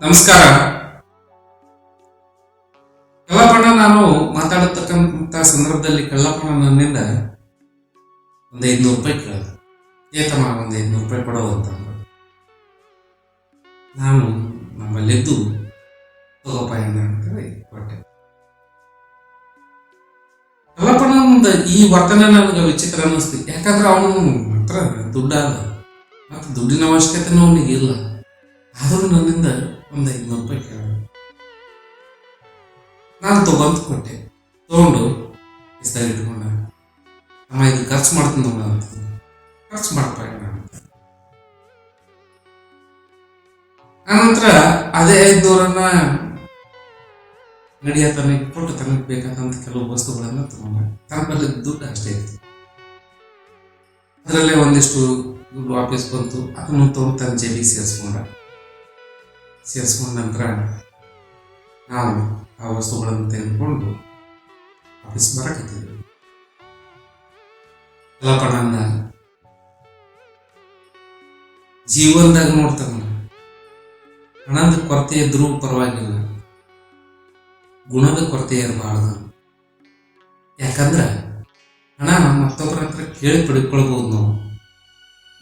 ನಮಸ್ಕಾರ. ಕಳ್ಳಪಣ ನಾನು ಮಾತಾಡತಕ್ಕಂತ ಸಂದರ್ಭದಲ್ಲಿ ಕಳ್ಳಪಣ ನನ್ನಿಂದ ಒಂದು ಐದ್ನೂರು ರೂಪಾಯಿ ಕೇಳಿದ. ಏತಮ್ಮ ಒಂದು ಐದ್ನೂರು ರೂಪಾಯಿ ಕೊಡೋದು ಅಂತ ನಾನು ನಮ್ಮಲ್ಲಿದ್ದು ತಗೋಪ ಅಂತೇಳಿ ಕೊಟ್ಟೆ. ಕಳ್ಳಪ್ಪಣ್ಣ ಒಂದು ಈ ವರ್ತನೆ ನನಗೆ ವಿಚಿತ್ರ ಅನ್ನಿಸ್ತು. ಯಾಕಂದ್ರೆ ಅವನು ಮಾತ್ರ ದುಡ್ಡಲ್ಲ ಮತ್ತು ದುಡ್ಡಿನ ಅವಶ್ಯಕತೆನೂ ಅವನಿಗೆ ಇಲ್ಲ. ಆದರೂ ನನ್ನಿಂದ ಒಂದು ಐದುನೂರು ರೂಪಾಯಿ ಕೇಳೋಣ ನಾನು ತಗೊಂತ ಕೊಟ್ಟೆ. ತಗೊಂಡು ಇಸ್ದಾಗ ಇಟ್ಕೊಂಡ. ಅಮ್ಮ ಇದು ಖರ್ಚು ಮಾಡ್ತೀನಿ ನೋಡ ಖರ್ಚು ಮಾಡಪ್ಪ ಆನಂತರ ಅದೇ ಐದುನೂರನ್ನ ನಡೆಯ ತನಗೆ ಕೊಟ್ಟು ತನಗೆ ಬೇಕಾದಂತ ಕೆಲವು ವಸ್ತುಗಳನ್ನ ತಗೊಂಡ. ಬಳಿ ದುಡ್ಡು ಅಷ್ಟೇ ಇತ್ತು. ಅದರಲ್ಲೇ ಒಂದಿಷ್ಟು ದುಡ್ಡು ವಾಪಸ್ ಬಂತು. ಅದನ್ನು ತಗೊಂಡು ತನ್ನ ಜೇಬಿಗೆ ಸೇರಿಸ್ಕೊಂಡ ಸೇರಿಸ್ಕೊಂಡ ನಂತರ ನಾನು ಆ ವಸ್ತುಗಳನ್ನು ತೆಗೆದುಕೊಂಡು ಆಫೀಸ್ ಬರಕತ್ತಿದ್ದೆ. ಅಲ್ಲಪ್ಪ ಜೀವನದಾಗ ನೋಡ್ತಾನ ಹಣದ ಕೊರತೆ ಇದ್ರೂ ಪರವಾಗಿಲ್ಲ. ಗುಣದ ಕೊರತೆ ಇರಬಾರ್ದು. ಯಾಕಂದ್ರೆ ಹಣ ಮತ್ತೊಬ್ಬರ ಹತ್ರ ಕೇಳಿ ಪಡ್ಕೊಳ್ಬೋದು ನಾವು.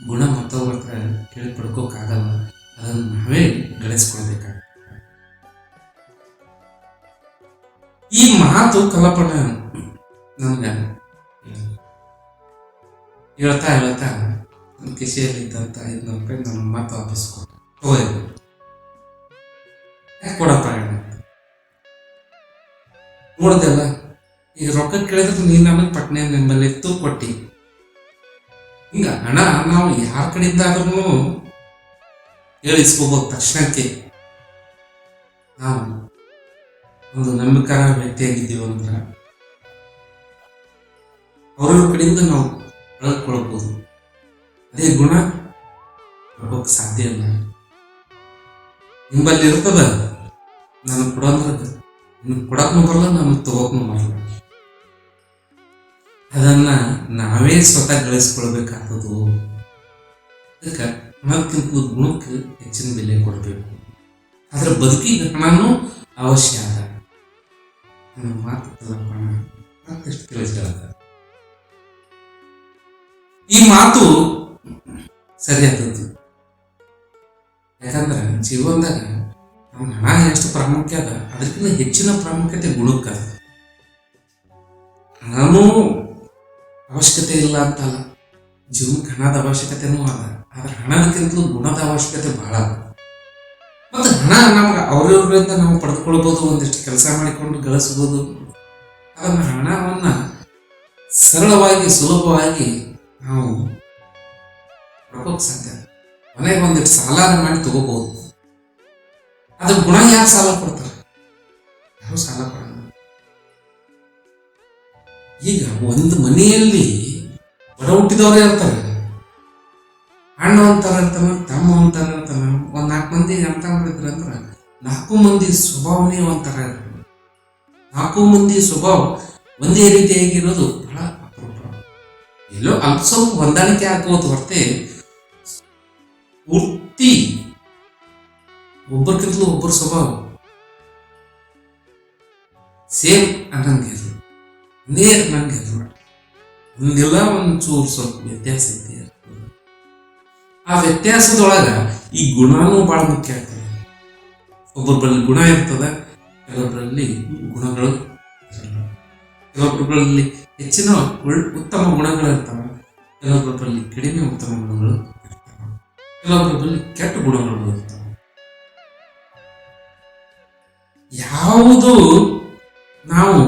ಗುಣ ಮತ್ತೊಬ್ಬರ ಹತ್ರ ಕೇಳಿ ಪಡ್ಕೋಕ್ಕಾಗಲ್ಲ ಅದನ್ನು ನಾವೇ ಗಳಿಸ್ಕೊಳ್ಬೇಕಾಗ್ತದೆ ಈ ಮಾತು ಕಲ್ಪನ ನನ್ಗೆ ಹೇಳ್ತಾ ಹೇಳ್ತಾ ನನ್ನ ಕಿಸೆಯಲ್ಲಿ ಇದ್ದಂತ ಐದ್ನೂರು ರೂಪಾಯಿ ನನ್ನ ಮಾತು ವಾಪಸ್ ಕೊಟ್ಟ ಯಾಕೆ ಕೊಡಪ್ಪ ನೋಡ್ದಲ್ಲ ಈಗ ರೊಕ್ಕ ಕೇಳಿದ್ರೆ ನೀನು ನಮ್ಮ ಪಟ್ನೆ ನಿಮ್ಮಲ್ಲಿ ಎತ್ತು ಕೊಟ್ಟಿ ಹಿಂಗ ಹಣ ನಾವು ಯಾರ ಕಡೆ ಆದ್ರೂ ಹೇಳಿಸ್ಕೋಬೋದು ತಕ್ಷಣಕ್ಕೆ ನಾವು ಒಂದು ನಂಬಿಕಾರ ವ್ಯಕ್ತಿಯಾಗಿದ್ದೀವಿ ಅಂದ್ರೆ ಅವರವ್ರ ಕಡೆಯಿಂದ ನಾವು ಕಳೆದುಕೊಳ್ಳಬಹುದು. ಅದೇ ಗುಣ ಕೊಡೋಕೆ ಸಾಧ್ಯ ಇಲ್ಲ. ನಿಂಬಲ್ಲಿ ಇರ್ತದ ನನಗೆ ಕೊಡೋಂದ್ರೆ ನಿಮ್ಗೆ ಕೊಡಕ್ಕೂ ಬರಲ್ಲ ನಮಗೆ ತಗೋಕ್ನು ಬರಲ್ಲ. ಅದನ್ನ ನಾವೇ ಸ್ವತಃ ಗಳಿಸ್ಕೊಳ್ಬೇಕಾಗ್ತದು. ಅದಕ್ಕೆ ಹಣಕ್ಕಿಂತ ಗುಣಕ್ಕೆ ಹೆಚ್ಚಿನ ಬೆಲೆ ಕೊಡಬೇಕು. ಅದರ ಬದುಕಿಗೆ ಹಣನೂ ಅವಶ್ಯ ಅದ. ನನ್ನ ಮಾತು ತಲಪಣ ಮತ್ತೆಷ್ಟು ತಿಳಿಸ್ಕೊಳತ್ತ ಈ ಮಾತು ಸರಿಯಾದದ್ದು ಯಾಕಂದ್ರೆ ಜೀವನದಾಗ ನಮ್ಮ ಹಣ ಎಷ್ಟು ಪ್ರಾಮುಖ್ಯ ಅದ, ಅದಕ್ಕಿಂತ ಹೆಚ್ಚಿನ ಪ್ರಾಮುಖ್ಯತೆ ಗುಣಕ್ಕದ ಹಣನೂ ಅವಶ್ಯಕತೆ ಇಲ್ಲ ಅಂತಲ್ಲ ಜೀವನಕ್ಕೆ ಹಣದ ಅವಶ್ಯಕತೆನೂ ಅದ ಆದ್ರೆ ಹಣಕ್ಕಿಂತಲೂ ಗುಣದ ಅವಶ್ಯಕತೆ ಬಹಳ ಅದ. ಮತ್ತು ಹಣ ನಮ್ಗೆ ಅವ್ರವ್ರಿಂದ ನಾವು ಪಡೆದುಕೊಳ್ಬೋದು, ಒಂದಿಷ್ಟು ಕೆಲಸ ಮಾಡಿಕೊಂಡು ಗಳಿಸ್ಬೋದು. ಅದನ್ನ ಹಣವನ್ನ ಸರಳವಾಗಿ, ಸುಲಭವಾಗಿ ನಾವು ಪಡ್ಕೋಕ್ ಸಾಧ್ಯ ಮನೆಗೆ ಒಂದಿಷ್ಟು ಸಾಲ ಮಾಡಿ ತಗೋಬಹುದು ಅದ್ರ ಗುಣ ಯಾರು ಸಾಲ ಕೊಡ್ತಾರೆ? ಯಾರು ಸಾಲ ಕೊಡಲ್ಲ. ಈಗ ಒಂದು ಮನೆಯಲ್ಲಿ ಬಡ ಹುಟ್ಟಿದವರೇ ಇರ್ತಾರೆ. ಅಣ್ಣ ಅಂತಾರೆ ತಮ್ಮ ಅಂತಾರೆ ಇರ್ತಾನ. ಒಂದ್ ನಾಲ್ಕು ಮಂದಿ ಎಂತ ಮಾಡಿದ್ರು ಅಂದ್ರ ನಾಲ್ಕು ಮಂದಿ ಸ್ವಭಾವನೇ ಒಂಥರ ಇರ್ತದೆ ನಾಲ್ಕು ಮಂದಿ ಸ್ವಭಾವ ಒಂದೇ ರೀತಿಯಾಗಿರೋದು ಬಹಳ ಅಪರೂಪ. ಎಲ್ಲೋ ಅಲ್ಪ ಸ್ವಲ್ಪ ಹೊಂದಾಣಿಕೆ ಆಗ್ಬೋದು ಹೊರತೆ ಪೂರ್ತಿ ಒಬ್ಬರಿಗಿಂತಲೂ ಒಬ್ಬರ ಸ್ವಭಾವ. ಸೇಮ್ ಅನ್ನಂಗಿಲ್ಲ ನೇರ್ ನಂಗಿಲ್ಲ ಒಂದು ಚೂರು ಸ್ವಲ್ಪ ವ್ಯತ್ಯಾಸ ಐತಿ ಆ ವ್ಯತ್ಯಾಸದೊಳಗ ಈ ಗುಣನೂ ಬಹಳ ಮುಖ್ಯ ಆಗ್ತದೆ. ಒಬ್ಬೊಬ್ಬರಲ್ಲಿ ಗುಣ ಇರ್ತದ ಕೆಲವೊಬ್ಬರಲ್ಲಿ ಗುಣಗಳು ಕೆಲವೊಬ್ಬರಲ್ಲಿ ಹೆಚ್ಚಿನ ಉತ್ತಮ ಗುಣಗಳು ಇರ್ತವೆ ಕೆಲವೊಬ್ಬರಲ್ಲಿ ಕಡಿಮೆ ಉತ್ತಮ ಗುಣಗಳು ಇರ್ತವೆ ಕೆಲವೊಬ್ಬರಲ್ಲಿ ಕೆಟ್ಟ ಗುಣಗಳು ಇರ್ತವೆ. ಯಾವುದು ನಾವು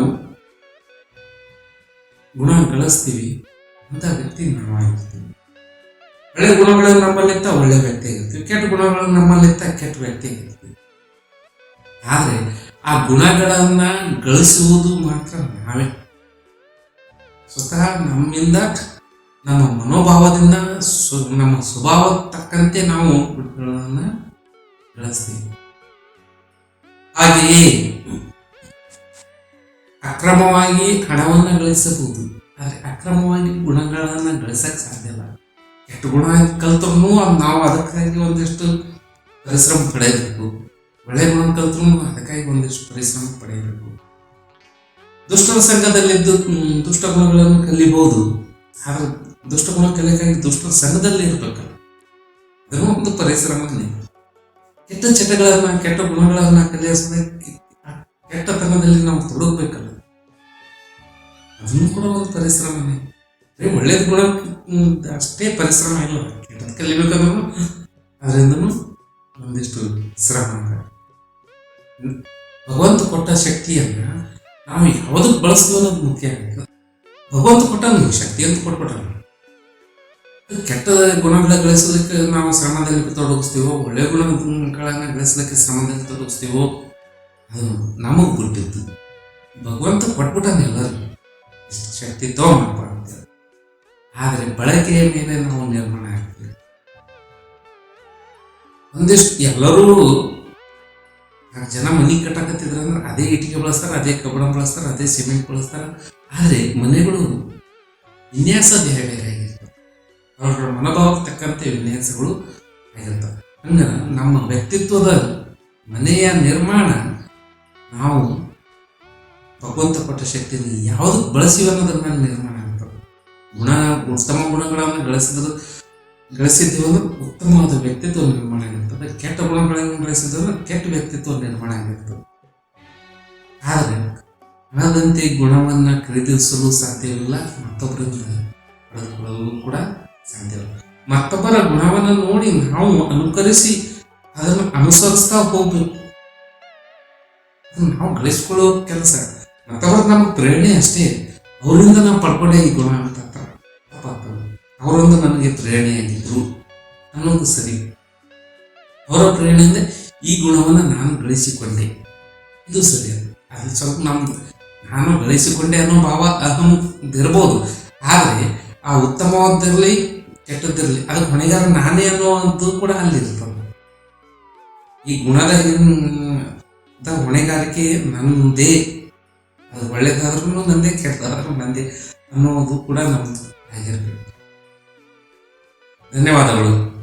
ಗುಣ ಗಳಿಸ್ತೀವಿ ಅಂತ ವ್ಯಕ್ತಿ ನಾವಾಗಿರ್ತೀವಿ ಒಳ್ಳೆ ಗುಣಗಳು ನಮ್ಮಲ್ಲಿತ್ತ ಒಳ್ಳೆ ವ್ಯಕ್ತಿ ಆಗಿರ್ತೀವಿ. ಕೆಟ್ಟ ಗುಣಗಳು ನಮ್ಮಲ್ಲಿತ್ತ ಕೆಟ್ಟ ವ್ಯಕ್ತಿ ಆಗಿರ್ತೀವಿ. ಆದರೆ ಆ ಗುಣಗಳನ್ನ ಗಳಿಸುವುದು ಮಾತ್ರ ನಾವೇ. ಸ್ವತಃ ನಮ್ಮಿಂದ, ನಮ್ಮ ಮನೋಭಾವದಿಂದ ನಮ್ಮ ಸ್ವಭಾವ ತಕ್ಕಂತೆ ನಾವು ಗುಣಗಳನ್ನ ಗಳಿಸ್ತೀವಿ. ಹಾಗೆಯೇ ಅಕ್ರಮವಾಗಿ ಹಣವನ್ನು ಗಳಿಸಬಹುದು. ಆದರೆ ಅಕ್ರಮವಾಗಿ ಗುಣಗಳನ್ನು ಗಳಿಸಕ್ಕೆ ಸಾಧ್ಯ ಇಲ್ಲ. ಕೆಟ್ಟ ಗುಣ ಕಲ್ತರೂ ನಾವು ಅದಕ್ಕಾಗಿ ಒಂದಿಷ್ಟು ಪರಿಶ್ರಮ ಪಡೆಯಬೇಕು. ಒಳ್ಳೆ ಗುಣ ಕಲ್ತ್ರು ಅದಕ್ಕಾಗಿ ಒಂದಿಷ್ಟು ಪರಿಶ್ರಮ ಪಡೆಯಬೇಕು. ದುಷ್ಟರ ಸಂಘದಲ್ಲಿದ್ದು ದುಷ್ಟ ಗುಣಗಳನ್ನು ಕಲಿಬಹುದು. ಆದರೆ ದುಷ್ಟ ಗುಣ ಕಲಿಯಕ್ಕಾಗಿ ದುಷ್ಟರ ಸಂಘದಲ್ಲಿ ಇರ್ಬೇಕಲ್ಲ. ಅದನ್ನು ಒಂದು ಪರಿಶ್ರಮನೇ ಕೆಟ್ಟ ಚಟಗಳನ್ನ ಕೆಟ್ಟ ಗುಣಗಳನ್ನ ಕೆಟ್ಟ ಕೆಟ್ಟತನದಲ್ಲಿ ನಾವು ತೊಡಗಬೇಕಲ್ಲ. ಅದನ್ನು ಕೂಡ ಒಂದು ಪರಿಶ್ರಮನೇ. ಬರೀ ಒಳ್ಳೇದು ಕೂಡ ಅಷ್ಟೇ ಪರಿಶ್ರಮ ಇಲ್ಲ ಕೆಟ್ಟದ್ದು ಕಲಿಬೇಕಂದ್ರೂ ಅದರಿಂದನೂ ಒಂದಿಷ್ಟು ಶ್ರಮ. ಭಗವಂತ ಕೊಟ್ಟ ಶಕ್ತಿಯನ್ನು ನಾವು ಯಾವುದಕ್ಕೆ ಬಳಸ್ತೀವಿ ಅನ್ನೋದು ಮುಖ್ಯ ಭಗವಂತ ಕೊಟ್ಟ ನೀವು ಶಕ್ತಿ ಅಂತ ಕೊಟ್ಬಿಟ್ರೆ ಕೆಟ್ಟ ಗುಣಗಳ ಗಳಿಸೋದಕ್ಕೆ ನಾವು ಶ್ರಮದಲ್ಲಿ ತೊಡಗಿಸ್ತೀವೋ, ಒಳ್ಳೆ ಗುಣಗಳನ್ನ ಗಳಿಸೋದಕ್ಕೆ ಶ್ರಮದಲ್ಲಿ ತೊಡಗಿಸ್ತೀವೋ, ಅದು ನಮಗೆ ಬಿಟ್ಟಿದ್ದು. ಭಗವಂತ ಕೊಟ್ಬಿಟ್ಟಾನೆ ಎಲ್ಲರೂ ಶಕ್ತಿ ಅಂತ ಆದರೆ ಬಳಕೆಯ ಮೇಲೆ ನಾವು ನಿರ್ಮಾಣ ಆಗ್ತೀವಿ. ಒಂದಿಷ್ಟು ಎಲ್ಲರೂ ಜನ ಮನೆ ಕಟ್ಟಕತ್ತಿದ್ರು ಅಂದ್ರೆ ಅದೇ ಇಟ್ಟಿಗೆ ಬಳಸ್ತಾರೆ, ಅದೇ ಕಬ್ಬಣ ಬಳಸ್ತಾರೆ, ಅದೇ ಸಿಮೆಂಟ್ ಬಳಸ್ತಾರೆ. ಆದರೆ ಮನೆಗಳು ವಿನ್ಯಾಸ ಬೇರೆ ಬೇರೆ ಆಗಿರ್ತವೆ. ಅವರ ಮನೋಭಾವಕ್ಕೆ ತಕ್ಕಂತೆ ವಿನ್ಯಾಸಗಳು ಆಗಿರ್ತವೆ. ಹಂಗ ನಮ್ಮ ವ್ಯಕ್ತಿತ್ವದ ಮನೆಯ ನಿರ್ಮಾಣ ನಾವು ಭಗವಂತ ಕೊಟ್ಟ ಶಕ್ತಿಯನ್ನು ಯಾವುದಕ್ಕೆ ಬಳಸಿವೆ ಅನ್ನೋದ್ರ ಮೇಲೆ ನಿರ್ಮಾಣ ಆಗ್ತದೆ ಗುಣ, ಉತ್ತಮ ಗುಣಗಳನ್ನು ಗಳಿಸಿದ್ರು ಅಂದ್ರೆ ಉತ್ತಮವಾದ ವ್ಯಕ್ತಿತ್ವ ನಿರ್ಮಾಣ ಆಗಿರ್ತದೆ. ಕೆಟ್ಟ ಗುಣಗಳನ್ನು ಗಳಿಸಿದ್ರೆ ಕೆಟ್ಟ ವ್ಯಕ್ತಿತ್ವ ನಿರ್ಮಾಣ ಆಗಿರ್ತದೆ. ಆದರೆ ಹಣದಂತೆ ಗುಣವನ್ನ ಖರೀದಿಸಲು ಸಾಧ್ಯವಿಲ್ಲ ಮತ್ತೊಬ್ಬರಿಂದ ಪಡೆದುಕೊಳ್ಳಲು ಕೂಡ ಸಾಧ್ಯವಿಲ್ಲ ಮತ್ತೊಬ್ಬರ ಗುಣವನ್ನು ನೋಡಿ ನಾವು ಅನುಕರಿಸಿ ಅದನ್ನು ಅನುಸರಿಸ್ತಾ ಹೋಗ್ಬೇಕು. ನಾವು ಗಳಿಸ್ಕೊಳ್ಳೋ ಕೆಲಸ. ಮತ್ತೊಬ್ಬರು ನಮಗೆ ಪ್ರೇರಣೆ ಅಷ್ಟೇ. ಅವರಿಂದ ನಾವು ಪಡ್ಕೊಂಡೆ ಈ ಗುಣ ಅಂತ ಅವರಿಂದ ನನಗೆ ಪ್ರೇರಣೆಯಾಗಿದ್ರು ಅನ್ನೋದು ಸರಿ. ಅವರ ಪ್ರೇರಣೆಯಿಂದ ಈ ಗುಣವನ್ನು ನಾನು ಗಳಿಸಿಕೊಂಡೆ. ಇದು ಸರಿ ಅದು. ಸ್ವಲ್ಪ ನಮ್ಮ ನಾನು ಗಳಿಸಿಕೊಂಡೆ ಅನ್ನೋ ಭಾವ ಅಹಂ ಇರ್ಬೋದು. ಆದರೆ ಆ ಉತ್ತಮವಾದಿರಲಿ ಕೆಟ್ಟದ್ದಿರಲಿ, ಅದು ಹೊಣೆಗಾರ ನಾನೇ ಅನ್ನೋದು ಕೂಡ ಅಲ್ಲಿರ್ತದೆ. ಈ ಗುಣದ ಹೊಣೆಗಾರಿಕೆ ನಂದೇ. ಅದು ಒಳ್ಳೇದಾದ್ರೂ ನಂದೇ ಕೆಟ್ಟದಾದ್ರೂ ನಂದೇ ಅನ್ನೋದು ಕೂಡ ನಮ್ದು ಆಗಿರ್ಬೇಕು. ಧನ್ಯವಾದಗಳು.